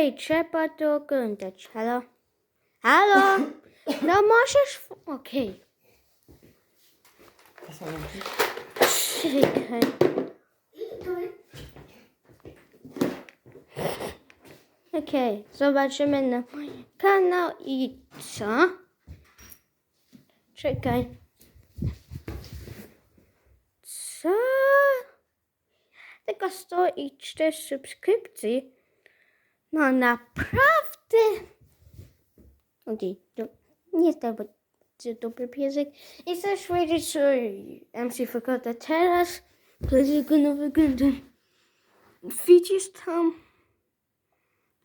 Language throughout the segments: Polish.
Ej, trzeba to oglądać. Halo? Halo? No możesz... Okej. Czekaj. Okej, zobaczymy na mój kanał i co? Czekaj. Co? Tylko 104 subskrypcji? No naprawdę? Okej, to nie to będzie dobry piesek. I chcesz wiedzieć, co MC wygląda teraz? To jest no wygląda. Widzisz tam?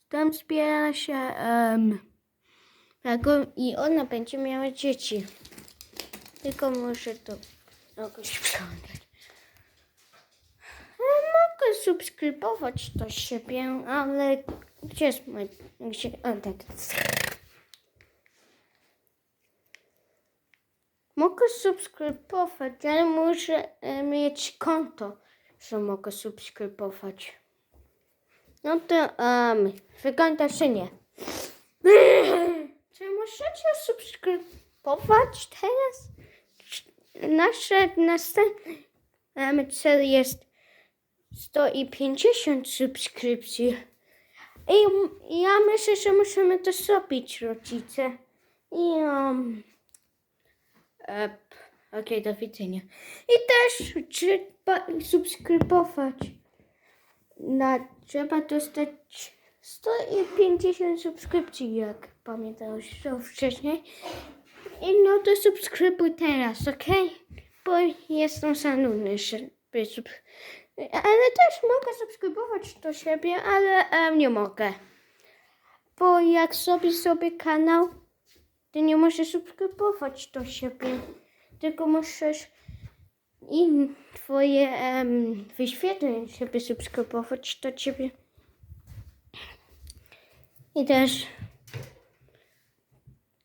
Tam zbiera się um, i ona będzie miała dzieci. Tylko muszę to jakoś przeglądać. Mogę subskrybować do siebie, ale gdzie jest mój... Gdzie... O, tak. Mogę subskrybować, ale muszę e, mieć konto, że mogę subskrybować. No to um, wygląda, że nie. Czy możecie subskrybować teraz? Nasze następny um, cel jest 150 subskrypcji. I ja myślę, że musimy to zrobić, rodzice. I um, Okej, do widzenia. I też trzeba subskrybować. Na, trzeba dostać 150 subskrypcji, jak pamiętałeś to wcześniej. I no to subskrybuj teraz, okej? Bo jestem za żeby sub... Ale też mogę subskrybować do siebie, ale em, nie mogę. Bo jak sobie sobie kanał, to nie możesz subskrybować do siebie. Tylko możesz i twoje em, wyświetleń, żeby subskrybować do ciebie. I też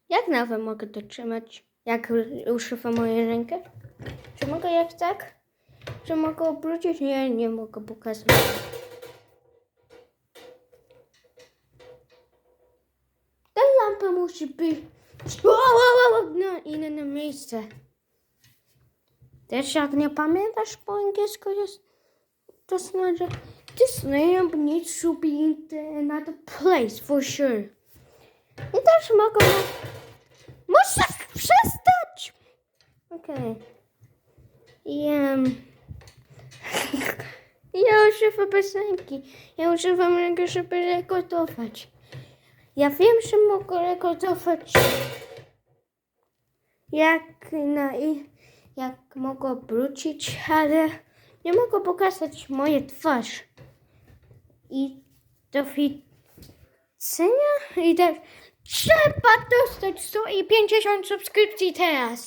jak nawet mogę to trzymać? Jak używam moją rękę? Czy mogę jak tak? Czy mogę obrócić? Nie, nie mogę pokazać. Ta lampa musi być no inne miejsce. Też jak nie pamiętasz po angielsku jest to znaczy This lamp needs to be in the another place for sure. I też mogę... Muszę przestać! Okej. I em, Ja używam piosenki. Ja używam ręki, żeby rekordować. Ja wiem, że mogę rekordować jak na jak mogę obrócić, ale nie mogę pokazać moje twarz. I do widzenia i też trzeba dostać 150 subskrypcji teraz.